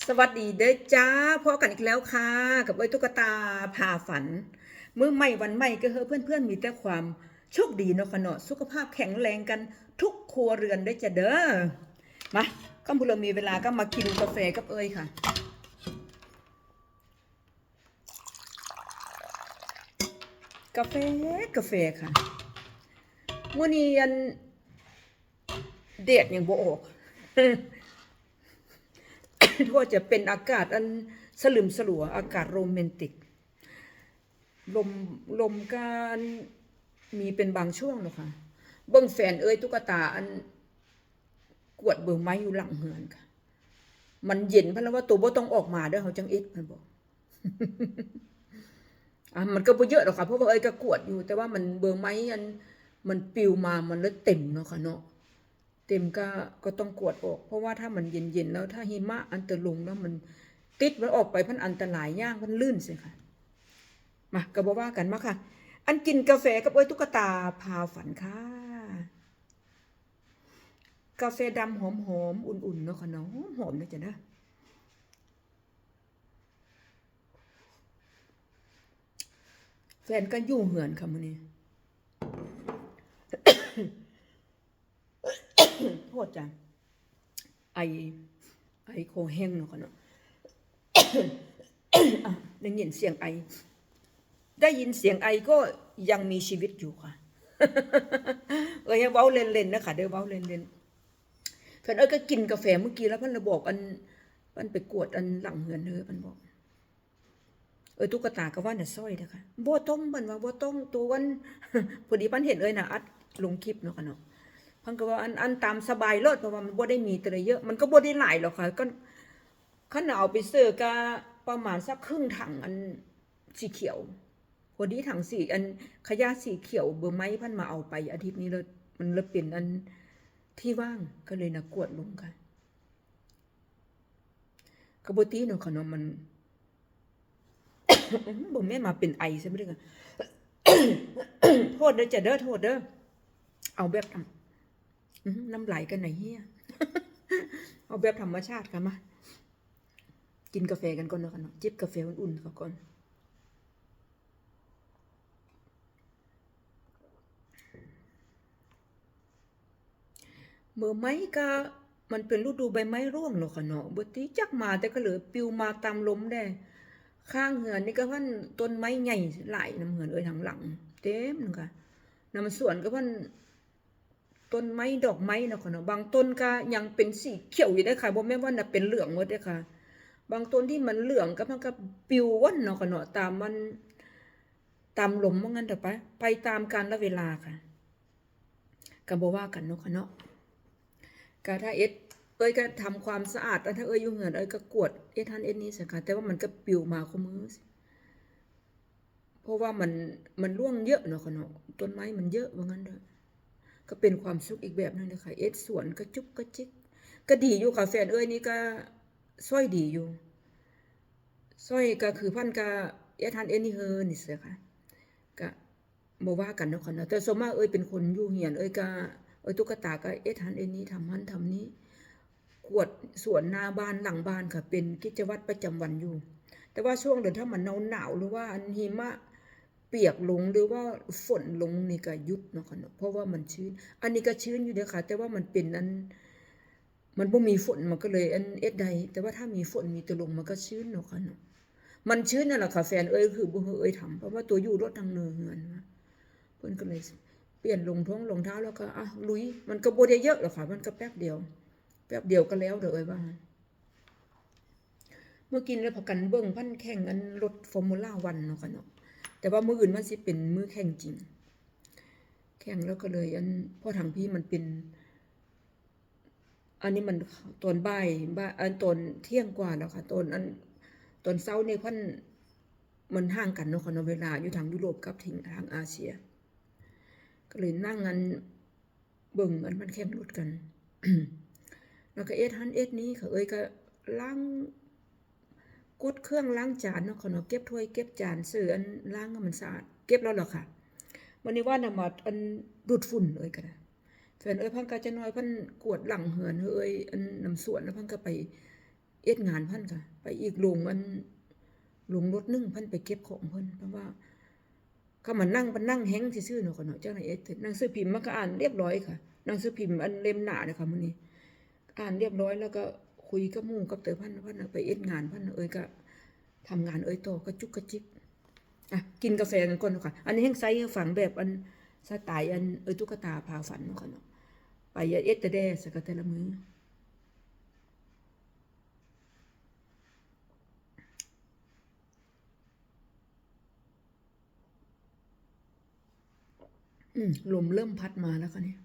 สวัสดีเด้อจ้าพบกันอีกแล้วค่ะ กับเอ้ยตุ๊กตาพาฝัน เมื้อใหม่วันใหม่ก็เฮอเพื่อนๆ มีแต่ความโชคดีเนาะค่ะเนาะสุขภาพแข็งแรงกันทุกครัวเรือนได้จ้ะเด้อมาข้ามพูเรามีเวลาก็มากินกาแฟกับเอ้ยค่ะกาแฟกาแฟค่ะมื้อนี้อันเดดยังบ่ออก ทั่วจะเป็นอากาศอันสลึมสลัวอากาศโรแมนติก ลมลมการมีเป็นบางช่วงเนาะค่ะ เบิ่งแฟนเอ้ยตุ๊กตาอันกวดเบิ่งไม้อยู่หลังเฮือนค่ะ มันเย็นเพราะว่าตัวบ่ต้องออกมาเด้อเขาจังเอ็ดมันบอกอะมันก็บ่เยอะหรอกค่ะเพราะว่าเอ้ยก็กวดอยู่ แต่ว่ามันเบิ่งไม้อันมันปิวมามันเลยเต็มเนาะค่ะเนาะ เต็มก็ก็ต้องกวดออก เพราะว่าถ้ามันเย็นๆแล้วถ้าหิมะอันตรลงแล้วมันติดมันออกไปพันอันตรายย่างมันลื่นสิค่ะมาก็บอกว่ากันมาค่ะ อันกินกาแฟกับเอ้ยตุ๊กตาพาฝันค่ะ กาแฟดำหอมๆอุ่นๆเนาะค่ะเนาะหอมนะจ๊ะนะแฟนก็อยู่เหือนค่ะมื้อนี้ โทษจ้ะไอไอโคแห้งเนาะค่ะเนาะได้ยินเสียงไอ ได้ยินเสียงไอก็ยังมีชีวิตอยู่ค่ะเอ้ยเว้าเล่นๆนะคะเดี๋ยวเว้าเล่นๆแฟนเอ้ยก็กินกาแฟเมื่อกี้แล้วเพันระบอกอันมันไปกวดอันหลังเหือนเด้อมันบอก เออตุ๊กตาก็ว่าน่ะสร้อยนะคะบ่ต้องมันว่าบ่ต้องตัววันพอดีปันเห็นเอ้ยน่ะอัดลงคลิปเนาะค่ะเนาะ พันก็ว่าอันอันตามสบายเลิศเพราะว่ามันบ่ได้มีแต่ละเยอะ มันก็บ่ได้หลายหรอกค่ะก็ขันเอาไปเสิร์ก็ประมาณสักครึ่งถังอันสีเขียวพอดีถังสีอันขยะสีเขียวเบอร์ไม้พันมาเอาไป อาทิตย์นี้เลยมันเลยเปลี่ยนอันที่ว่างก็เลยนะกวดลงค่ะกระบตีเนาะค่ะเนาะมันบ่แม่มาเป็นไอใช่ไหมเด้อค่ะโทษเด้อจะเด้อโทษเด้อเอาแบบ น้ำไหลกันไหนเฮียเอาแบบธรรมชาติกันมา กินกาแฟกันก่อนเนาะกันเนาะจิบกาแฟอุ่นๆก่อนเมื่อไม้ก็มันเป็นฤดูใบไม้ร่วงเนาะค่ะเนาะบทีจักมาแต่ก็เหลือปิวมาตามลมได้ ข้างเหือนนี่ก็พันต้นไม้ใหญ่หลายน้ำเหือนเอ้ยทางหลัง เต็มนึงค่ะนำสวนก็พัน ต้นไม้ดอกไม้เนาะค่ะเนาะบางต้นก็ยังเป็นสีเขียวอยู่ได้ค่ะบ่แม่นว่าน่ะเป็นเหลืองหมดเด้ค่ะ บางต้นที่มันเหลืองก็มันก็ปิวว่อนเนาะค่ะเนาะตามมัน ตามลมว่างั้นเถอะไปไปตามกาลและเวลาค่ะก็บ่ว่ากันเนาะค่ะเนาะก็ถ้าเอ็ดเอ้ยก็ทำความสะอาดถ้าเอ้ยอยู่เหือนเอ้ยก็กวดเอ็ดทันเอ็ดนี้สิค่ะแต่ว่ามันก็ปิวมาคู่มือเพราะว่ามันมันร่วงเยอะเนาะค่ะเนาะต้นไม้มันเยอะว่างั้นเถอะ ก็เป็นความสุขอีกแบบหนึงเลยค่ะ เอสสวนก็จุกก็จิกก็ดีอยู่ค่ะแฟนเอ้ยนี่ก็ซ้อยดีอยู่ซ้อยก็คือพันก็เอทันเอ็นนี่เฮอนี่เสียค่ะก็บ่ว่ากันเนาะค่ะเนาะแต่สมมากเอ้ยเป็นคนอยู่เหียนเอ้ยก็เอ้ยตุ๊กตาก็เอทันเอ็นนี้ทำหันทำนี้กวดสวนหน้าบ้านหลังบ้านค่ะ เป็นกิจวัตรประจำวันอยู่ แต่ว่าช่วงเดือนถ้ามันหนาวหนาวหรือว่าอันหิมะ เปียกลงหรือว่าฝนลงนี่ก็ยุดเนาะค่ะเนาะเพราะว่ามันชื้น อันนี้ก็ชื้นอยู่เด้อค่ะ แต่ว่ามันเป็นอันมันบ่มีฝนมันก็เลยอันเอ็ดใดแต่ว่าถ้ามีฝนมีตะลงมันก็ชื้นเนาะค่ะเนาะมันชื้นนั่นแหละค่ะแฟนเอ้ยคือบ่เอ้ยทำเพราะว่าตัวอยู่รถทางเนินเฮือนเพิ่นก็เลยเปลี่ยนรองท้องรองเท้าแล้วก็อะลุย มันก็บ่ได้เยอะหรอกค่ะ มันก็แป๊บเดียว แป๊บเดียวก็แล้วเด้อเอ้ยว่าเมื่อกินแล้วพอกันเบิ่งพันแข่งอันรถฟอร์มูล่าวันเนาะค่ะเนาะ แต่ว่ามืออื่นมันสิเป็นมือแข่งจริง แข่งแล้วก็เลยอันพ่อทางพี่มันเป็น อันนี้มันตอนบ่ายบ่ายอันตอนเที่ยงกว่าแล้วค่ะตอนอันตอนเช้านี่พันมันห่างกันเนาะค่ะเนเวลาอยู่ทางยุโรปกับทางทางอาเซีย ก็เลยนั่งกันเบิ่งอันมันแข่งรถกัน แล้วก็เอสฮันเอสนี้ค่ะเอ้ยก็ล้าง กดเครื่องล้างจานเนาะค่ะเนาะเก็บถ้วยเก็บจานซื้ออันล้างมันสะอาดเก็บแล้วหรอค่ะวันนี้ว่านำมาอันดูดฝุ่นเอ้ยกันแฟนเอ้ยพันก็จะน้อยพันกวดหลังเหือนเอ้ยอันน้ำสวนแล้วพันก็ไปเอ็ดงานพันค่ะ ไปอีกโรงอันโรงรถนึงพันไปเก็บของเพิ่นเพราะว่าเขามานั่งมันนั่งแฮงซื่อๆเนาะค่ะเนาะเจ้าหน้าเอ็ดนั่งสือพิมพ์มันก็อ่านเรียบร้อยค่ะนั่งสือพิมพ์อันเล่มหนาเนี่ยค่ะมื้อนี้ อ่านเรียบร้อยแล้วก็ คุยกับมู่กับเตอพันพันน่ะไปเอ็ดงานพันน่ะเอ้ยก็ทำงานเอ้ยต่อก็จุกกระจิกอะกินกาแฟกันก่อนค่ะอันนี้แห้งไซส์ฝังแบบอันสไตล์อันเอ้ยตุ๊กตาพาฝันเนาะค่ะเนาะไปย่าเอ็ดแต่แดสกะแต่ละมือลมเริ่มพัดมาแล้วค่ะเนี่ย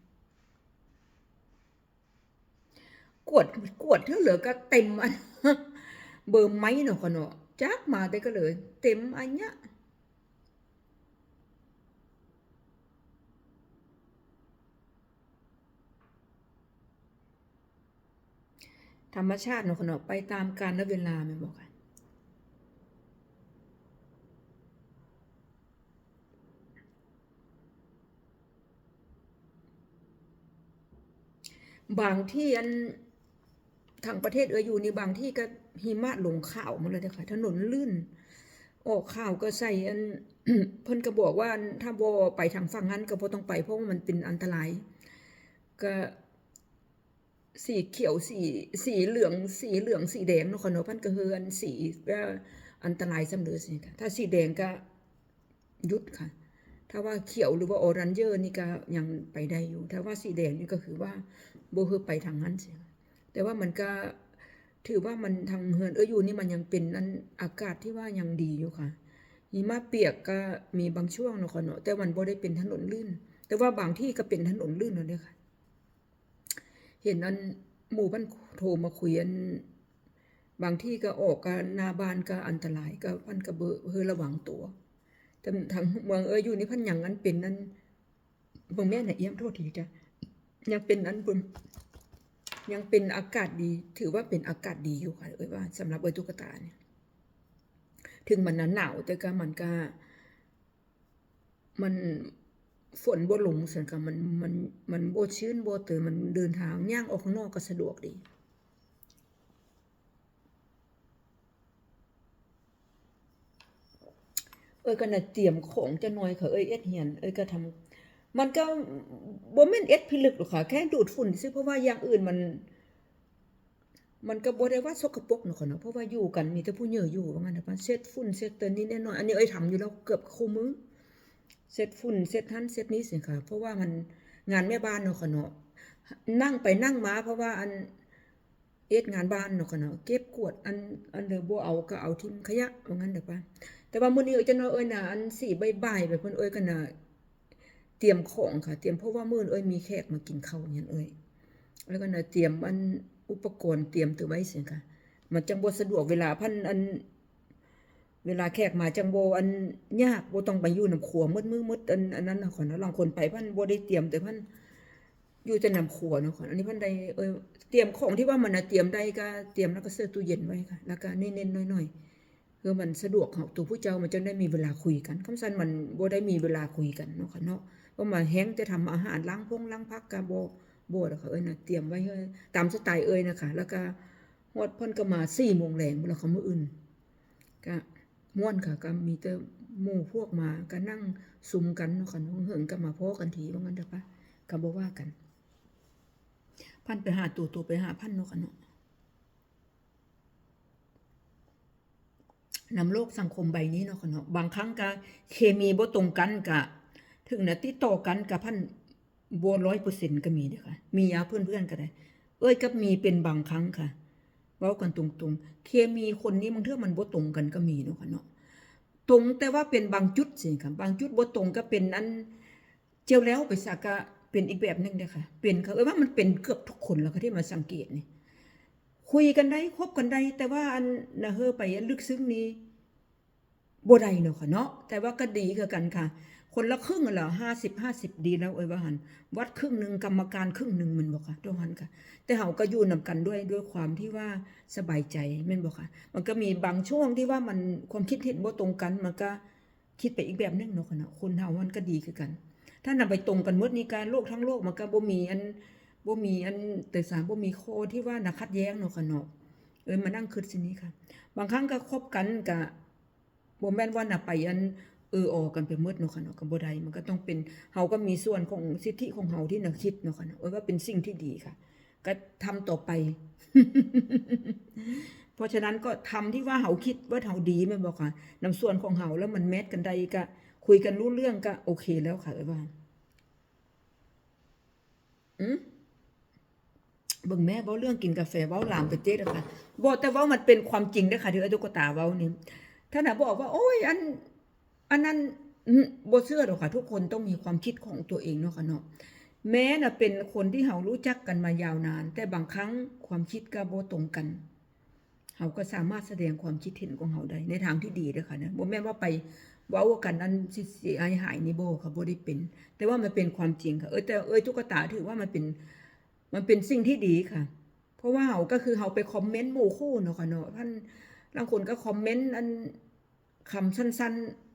กวดกวดเท่าเหลือก็เต็มอันเบอร์ไม้เนาะค่ะเนาะจักมาแต่ก็เลย เต็มอันเนี้ยธรรมชาติเนาะค่ะเนาะไปตามกาลและเวลาแม่บอกค่ะบางที่อัน ทางประเทศเอออยู่ในบางที่ก็หิมะลงข่าวหมาเลยนะคะถนนลื่น ออกข่าวก็ใส่อันเพิ่นก็บอกว่าถ้าบ่ไปทางฝั่งนั้นก็บ่ต้องไปเพราะว่ามันเป็นอันตราย ก็สีเขียวสีสีเหลืองสีเหลืองสีแดงเนาะค่ะเนาะพิ่นก็คือนสีว่าอันตรายสำเร็จสิค่ะถ้าสีแดงก็หยุดค่ะ ถ้าว่าเขียวหรือว่าออรันเจอร์นี่ก็ยังไปได้อยู่ ถ้าว่าสีแดงนี่ก็คือว่าโบคือไปทางนั้นเสีย แต่ว่ามันก็ถือว่ามันทางเฮือนเอออยู่นี่มันยังเป็นอันอากาศที่ว่ายังดีอยู่ค่ะหิมะเปียกก็มีบางช่วงเนาะค่ะเนาะแต่มันบ่ได้เป็นถนนลื่น แต่ว่าบางที่ก็เป็นถนนลื่นเนาะเนี่ยค่ะ เห็นอันหมู่บ้านโทรมาคุยนบางที่ก็ออกก็หน้าบานก็อันตรายก็พันก็เบอเฮอระวังตัวแต่ทางเมืองเอออยู่นี่พันอย่างนั้นเป็นนั้นบิ่งแม่น่ะเอี้ยมโทษทีจ้ะยังเป็นนั้นบุญ ยังเป็นอากาศดี ถือว่าเป็นอากาศดีอยู่ค่ะเอ้ยว่าสำหรับเอ้ยตุ๊กตาเนี่ยถึงมันหนาหนาวแต่ก็มันก็ มันฝนบ่ลงส่วนก็มันมันมันบ่ชื้นบ่เตอมันเดินทางย่างออกข้างนอกก็สะดวกดีเอ้ยก็น่ะเตรียมของจะน่อยค่ะเอ้ยเอ็ดเหียนเอ้ยก็ทำ มันก็บ่แม่นเอ็ดพิลึกหรอกค่ะ แค่ดูดฝุ่นซื่อเพราะว่าอย่างอื่นมัน มันก็บ่ได้ว่าสกปรกเนาะค่ะเนาะเพราะว่าอยู่กันมีแต่ผู้เหยื่ออยู่ว่างั้นเถอะปะเช็ดฝุ่นเช็ดตัวนี้แน่นอนอันนี้เอ้ยทำอยู่แล้วเกือบคู่มือเช็ดฝุ่นเช็ดทันเช็ดนี้สิค่ะ เพราะว่ามันงานแม่บ้านเนาะค่ะเนาะนั่งไปนั่งมาเพราะว่าอันเอ็ดงานบ้านเนาะค่ะเนาะเก็บกวดอันอันเดอบ่เอาก็เอาทิ้งขยะว่างั้นเด้อป่ะแต่ว่ามื้อนี้เอ้ยจะเนาะเอ้ยน่ะอันสิบ่ายๆไปเพิ่นเอ้ยก็น่ะ เตรียมของค่ะ เตรียมเพราะว่ามื้อนี้เอ้ยมีแขกมากินข้าวหยังเอ้ยแล้วก็น่ะเตรียมอันอุปกรณ์เตรียมตัวไว้สิค่ะ มันจังบ่สะดวกเวลาพันอัน เวลาแขกมาจังบ่อันยากบ่ต้องไปอยู่นำครัวมืดมือมืดอันอันนั้นนะค่ะเนาะลางคนไปพันบ่ได้เตรียมแต่พันอยู่แต่นำครัวเนาะค่ะอันนี้พันได้เออเตรียมของที่ว่ามันน่ะเตรียมได้ก็เตรียมแล้วก็เสื้อตู้เย็นไว้ค่ะแล้วก็เน้นๆน้อยๆคือมันสะดวกของตัวผู้เจ้ามันจะได้มีเวลาคุยกันคำสั้นมันบ่ได้มีเวลาคุยกันเนาะค่ะเนาะ เพรามาแฮงจะทำอาหารล้างพงล้างพักก็บ่บ่ดอกค่ะเอ้ยนะเตรียมไว้เฮ้ยตามสไตล์เอ้ยนะคะแล้วก็ฮอดพ่นก็มา4โมงแลงแล้วเขามื้ออื่นก็ม่วนค่ะก็มีแต่หมู่พวกมาก็นั่งซุมกันเนาะค่ะเนาะเหิงก็มาพ้อกันทีว่างั้นเด้อปะก็บ่ว่ากัน พันไปหาตัวตัวไปหาพันเนาะค่ะเนาะนำโลกสังคมใบนี้เนาะค่ะเนาะบางครั้งก็เคมีบ่ตรงกันกะ ถึงนะติดต่อกันกับพันบ่ร้อยเปอร์เซ็นต์ก็มีเด้ค่ะมียาเพื่อนๆก็ได้ เอ้ยกับมีเป็นบางครั้งค่ะเว้ากันตรงๆ เคมีคนนี้บางเทื่อมันบ่ตรงกันก็มีเนาะค่ะเนาะตรงแต่ว่าเป็นบางจุดสิค่ะบางจุดบ่ตรงก็เป็นอันเจียวแล้วไปสักก็เป็นอีกแบบหนึงเด้ค่ะเป็นเขาเอ้ยว่ามันเป็นเกือบทุกคนแล้วค่ะที่มาสังเกตนี่คุยกันได้คบกันได้ แต่ว่าอันนะเฮอไปลึกซึ้งนี้บ่ได้เนาะค่ะเนาะแต่ว่าก็ดีคือกันค่ะ คนละครึ่งเหรอ50 50ดีแล้วเอ้ยว่าหันวัดครึ่งหนึ่งกรรมการครึ่งหนึ่งมันบ่ค่ะตรงหันค่ะ แต่เฮาก็อยู่นํกันด้วยด้วยความที่ว่าสบายใจแม่นบ่ค่ะ มันก็มีบางช่วงที่ว่ามันความคิดเห็นบ่ตรงกัน มันก็คิดไปอีกแบบนึงเนาะค่ะเนาะคนเฮามันก็ดีคือกัน ถ้านำไปตรงกันหมดนี่การโลกทั้งโลกมันก็บ่มีอันบ่มีอันแต่สามบ่มีข้อที่ว่าน่าขัดแย้งเนาะค่ะเนาะเอ้ยมานั่งคิดสินี้ค่ะ บางครั้งก็คบกันก็บ่แม่นว่าน่ะไปอัน เออออกกันไปหมดเนาะค่ะเนาะก็บ่ได้มันก็ต้องเป็นเฮาก็มีส่วนของสิทธิของเฮาที่น่ะคิดเนาะค่ะเนาะว่าเป็นสิ่งที่ดีค่ะ ก็ทำต่อไป เพราะฉะนั้นก็ทำที่ว่าเฮาคิดว่าเฮาดีแม่นบ่ค่ะนำส่วนของเฮาแล้วมันแมทกันได้ก็คุยกันรู้เรื่องก็โอเคแล้วค่ะเอ้ยว่าอืมเบิ่งแม่เว้าเรื่องกินกาแฟเว้าลามไปเจ๊เด้อค่ะบอกแต่ว่ามันเป็นความจริงเด้อค่ะที่ไอ้ตุ๊กตาเว้านี่ถ้าน่ะบอกว่าโอ้ยอัน อันนั้นบเชื่อดอกค่ะ ทุกคนต้องมีความคิดของตัวเองเนาะค่ะเนาะแม้นะเป็นคนที่เฮารู้จักกันมายาวนาน แต่บางครั้งความคิดก็บ่ตรงกันเฮาก็สามารถแสดงความคิดเห็นของเฮาได้ในทางที่ดีเด้อค่ะนะบ่แม่นว่าไปเว้ากันอันสิเสียหายนี่บ่ค่ะบ่ได้เป็น แต่ว่ามันเป็นความจริงค่ะเออแต่เอ้ยตุ๊กตาถือว่ามันเป็นมันเป็นสิ่งที่ดีค่ะ เพราะว่าเฮาก็คือเฮาไปคอมเมนต์หมู่คู่เนาะค่ะเนาะท่านบางคนก็คอมเมนต์อันคำสั้น ๆ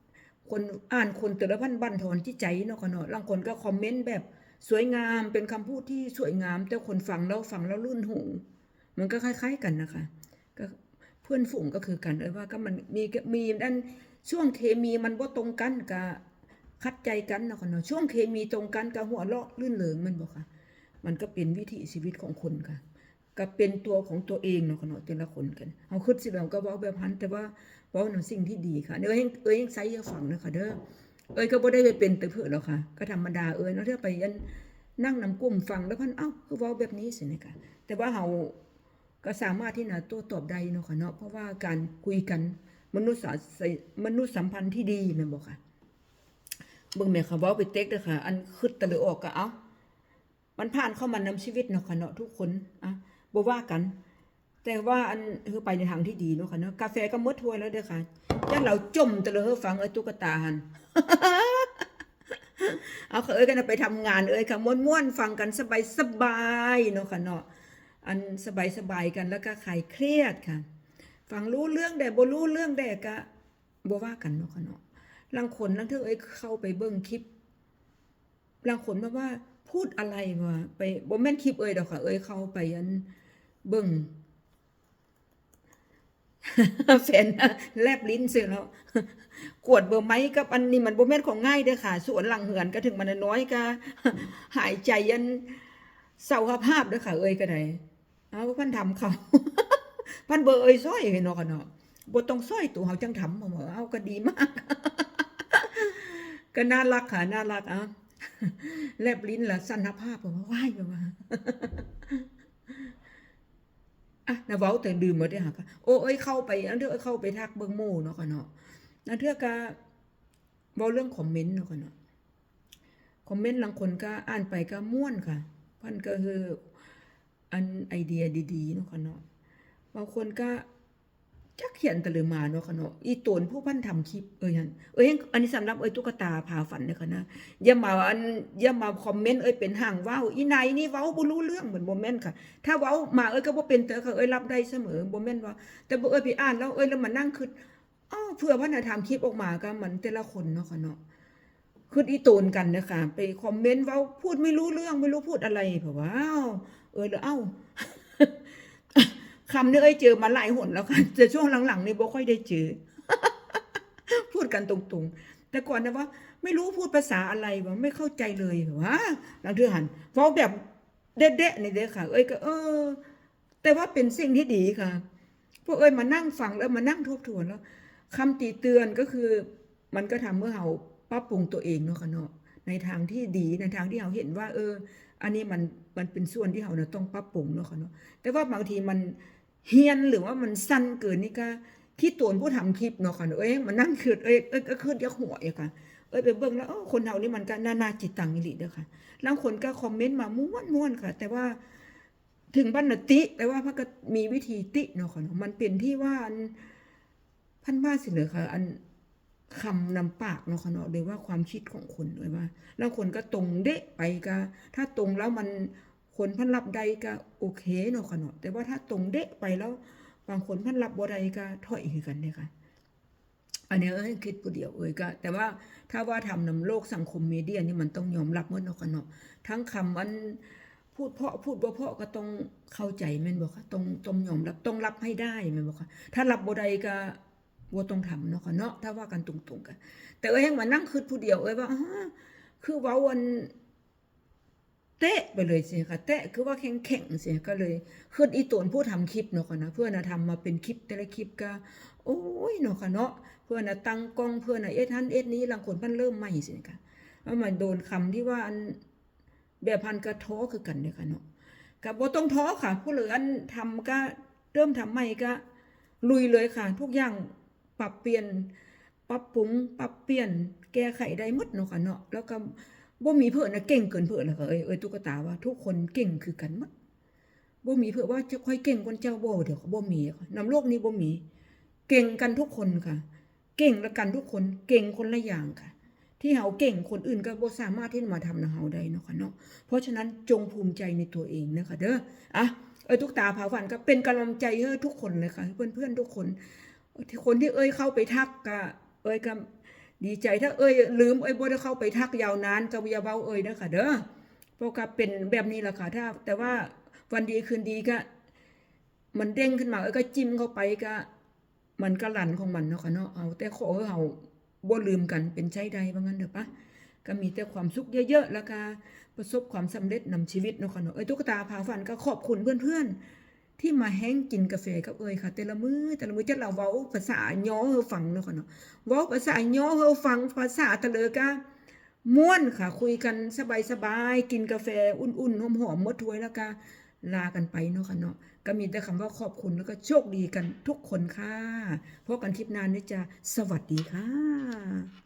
คนอ่านคนแต่ละพันบันทอนที่ใจเนาะค่ะเนาะบางคนก็คอมเมนต์แบบสวยงามเป็นคำพูดที่สวยงาม แต่คนฟังแล้วฟังแล้วลื่นหูมันก็คล้าย ๆกันนะคะก็เพื่อนฝูงก็คือกันเลยว่าก็มันมีมีด้านช่วงเคมีมันบ่ตรงกันก็คัดใจกันเนาะค่ะเนาะช่วงเคมีตรงกันก็หัวเราะลื่นเหลิงมันบ่ค่ะ มันก็เป็นวิถีชีวิตของคนค่ะ ก็เป็นตัวของตัวเองเนาะค่ะเนาะแต่ละคนกันเฮาคิดสิแบบก็เว้าแบบนั้นแต่ว่า เว้านำสิ่งที่ดีค่ะเอ้ยเอ้ยใส่อย่าฟังนะคะเด้อเอ้ยก็บ่ได้ไปเป็นแต่เพื่อหรอกค่ะ ก็ธรรมดาเอ้ยเนาะเทื่อไปยันนั่งนำกลุ่มฟังแล้วพิ่นเอ้าคือว้าแบบนี้สินะคะแต่ว่าเฮาก็สามารถที่จะโต้ตอบได้เนาะค่ะเนาะเพราะว่าการคุยกันมนุษยมนุษยสัมพันธ์ที่ดีแม่นบ่ค่ะเบิ่งแม่ค่ะเว้าไปเต็กเด้อค่ะ อันคิดตะลึออกก็เอ้ามันผ่านเข้ามานำชีวิตเนาะค่ะเนาะทุกคนอะบ่ว่ากัน แต่ว่าอันคือไปในทางที่ดีเนาะค่ะเนาะกาแฟก็มดถ้วยแล้วเด้อค่ะย่าเราจมตะเลยฟังเอ้ยตุ๊กตาหันเอาเอ้ยกันไปทำงานเอ้ยค่ะม่วนๆฟังกันสบายๆเนาะค่ะเนาะอันสบายๆกันแล้วก็คลายเครียดค่ะฟังรู้เรื่องแต่บ่รู้เรื่องแต่ก็บ่ว่ากันเนาะค่ะเนาะลางคนลางเทื่อเอ้ยเข้าไปเบิ่งคลิปบางคนมาว่าพูดอะไรวะไปบ่แม่นคลิปเอ่ยดอกค่ะ เอ่ยเข้าไปอันเบิ่ง แฟนแลบลิ้นเสียแล้วกวดเบอร์ไม้กับอันนี้มันบ่แม่นของง่ายเด้อค่ะ สวนหลังเหือนก็ถึงมันน้อยก็หายใจยันเศร้าภาพเด้อค่ะ เอ่ยก็ได้เอาพันทำเขาพันเบอร์เอ่ยซ้อยเห็นาะค่ะเนาะบ่ต้องซ้อยตัวเฮาจังทำบ่เอาก็ดีมากก็น่ารักค่ะน่ารักอะแลบลิ้นละสันภาพบอกว่าว้ายว่า อะนะเว้าแต่ดื่มมาได้อค่ะโอ้เอ้ยเข้าไปอันเทื่อเข้าไปทักเบิ่งโม่เนาะค่ะเนาะอันเทื่อก็เว้าเรื่องคอมเมนต์เนาะค่ะเนาะคอมเมนต์บางคนก็อ่านไปก็ม่วนค่ะพันก็คืออันไอเดียดีๆเนาะค่ะเนาะบางคนก็ จักเขียนตะลือมาเนาะค่ะเนาะอีตนผู้พันทำคลิปเอ้ยันเอ้ยอันนี้สำหรับเอ้ยตุ๊กตาพาฝันเด้อค่ะนะอย่ามาอันอย่ามาคอมเมนต์เอ้ยเป็นห่างว้าวอีไหนนี่เว้าบ่รู้เรื่องเหมือนบ่แม่นค่ะ ถ้าเว้ามาเอ้ยก็บ่เป็นเตอค่ะเอ้ยรับได้เสมอบ่แม่นว่าแต่บ่เอ้ยไปอ่านแล้วเอ้ยแล้วมานั่งคิดอ้อเผื่อว่าน่ะทำคลิปออกมาก็มันแต่ละคนเนาะค่ะเนาะคืออีโตนกันเด้อค่ะไปคอมเมนต์เว้าพูดไม่รู้เรื่องไม่รู้พูดอะไรเผื่อว่าอ้าวเอ้ยแล้วเอ้า คำนี้เอ้ยเจอมาหลายหนแล้วค่ะแต่ช่วงหลังๆนี่บ่ค่อยได้เจอ พูดกันตรงๆ แต่ก่อนนะว่า ไม่รู้พูดภาษาอะไรวะไม่เข้าใจเลยว่าหลังเทือหันเว้าแบบเด๊ะๆนี่เด้อค่ะ เอ้ยก็เออ แต่ว่าเป็นสิ่งที่ดีค่ะ พวกเอ้ยมานั่งฟังแล้วมานั่งทบทวนแล้วคำติเตือนก็คือ มันก็ทำเมื่อเราปรับปรุงตัวเองเนาะค่ะเนาะในทางที่ดีในทางที่เราเห็นว่า เออ อันนี้มันมันเป็นส่วนที่เราเนี่ยต้องปรับปรุงเนาะค่ะเนาะแต่ว่าบางทีมัน เฮียนหรือว่ามันสั้นเกินนี่ก็ที่ตัวผู้ทำคลิปเนาะค่ะเอ้ยมันนั่งคือเอ้ยเอ้ยก็คือยักหัวอีกค่ะเอ้ยไปเบิ่งแล้วคนเฮานี่มันก็นานาจิตตังอีหลีเด้อค่ะบางคนก็คอมเมนต์มาม่วนๆค่ะ แต่ว่าถึงบ้านน่ะติแต่ว่าพระก็มีวิธีติเนาะค่ะเนาะมันเป็นที่ว่าพันบ้าสิเลือค่ะ อันคำนำปากเนาะค่ะเนาะโดยว่าความคิดของคนเลยว่า แล้วคนก็ตรงเดะไปก็ถ้าตรงแล้วมัน คนพันรับใดก็โอเคเนาะค่ะเนาะแต่ว่าถ้าตรงเดะไปแล้ว บางคนพันรับบ่ใดก็ถอยคือกันเด้ค่ะ อันนี้เอ้ยคิดผู้เดียวเอ้ยก็แต่ว่าถ้าว่าทำนำโลกสังคมมีเดียนี่มันต้องยอมรับหมดเนาะค่ะเนาะทั้งคำอันพูดเพาะพูดบ่เพาะก็ต้องเข้าใจแม่นบ่คะต้องต้องยอมรับต้องรับให้ได้แม่นบ่คะถ้ารับบ่ได้ก็บ่ต้องทำเนาะค่ะเนาะถ้าว่ากันตรงๆกันแต่เอ้ยยังมานั่งคิดผู้เดียวเอ้ยว่าคือว้าวัน เตะไปเลยสิค่ะแตะคือว่าแข็งๆสิก็เลยคิดอีตนผู้ทำคลิปเนาะค่ะนะเพื่อนน่ะทำมาเป็นคลิปแต่ละคลิปก็ โอ้ยเนาะค่ะเนาะเพื่อนน่ะตั้งกล้องเพื่อนน่ะเอ็ดหันเอ็ดนี้ลังคนมันเริ่มใหม่สิค่ะแล้วมันโดนคำที่ว่าอันแบบพันกระท้อคือกันเนี่ยค่ะเนาะก็บ่ต้องท้อค่ะ ผู้เหลืออันทำก็เริ่มทำใหม่ก็ ลุยเลยค่ะ ทุกอย่างปรับเปลี่ยน ปรับปรุงปรับเปลี่ยน แก้ไขได้หมดเนาะค่ะเนาะแล้วก็ บ่มีเพิ่นน่ะเก่งเกินเพิ่อนแล้วค่ะเอ้ยเอ้ยตุ๊กตาว่าทุกคนเก่งคือกันหมดบ่มีเพิ่นว่าจะค่อยเก่งกว่าเจ้าบ่เดี๋ยวบ่มีค่ะนำโลกนี้บ่มี เก่งกันทุกคนค่ะ เก่งละกันทุกคนเก่งคนละอย่างค่ะ ที่เฮาเก่งคนอื่นก็บ่สามารถที่จะมาทำนำเฮาได้เนาะค่ะเนาะเพราะฉะนั้นจงภูมิใจในตัวเองนะคะเด้ออะเอ้ยทุกตาผาฝันก็เป็นกำลังใจให้ทุกคนเลยค่ะเพื่อนๆทุกคน ที่คนที่เอ้ยเข้าไปทักก็เอ้ยก็ ดีใจถ้าเอ้ยลืมเอ้ยบ่ได้เข้าไปทักยาวนานก็อย่าเว้าเอ้ยนะคะเด้อเพราะก็เป็นแบบนี้แหละค่ะถ้า แต่ว่าวันดีคืนดีก็ มันเด้งขึ้นมาเอ้ยก็จิ้มเข้าไปก็ มันก็หลั่นของมันเนาะค่ะเนาะเอาแต่ขอให้เฮาบ่ลืมกันเป็นใช้ใดว่างั้นเด้อปะก็มีแต่ความสุขเยอะๆแล้วก็ประสบความสำเร็จนำชีวิตเนาะค่ะเนาะเอ้ยตุ๊กตาพาฝันก็ขอบคุณเพื่อนๆ ที่มาแห้งกินกาแฟกับเอ้ยค่ะ แต่ละมือ้อแต่ละมื้อจะเราเว้าภาษาย่อเฮาฟังเนาะค่ะเนาะเว้าภาษาย่อเฮาฟังภาษาตะเลก็ม่วนค่ะ คุยกันสบายๆกินกาแฟอุ่นๆหอมๆหมดถ้วยแล้วก็ลากันไปเนาะค่ะเนาะก็มีแต่คำว่าขอบคุณแล้วก็โชคดีกันทุกคนค่ะพบกันคลิปหน้านี้จะสวัสดีค่ะ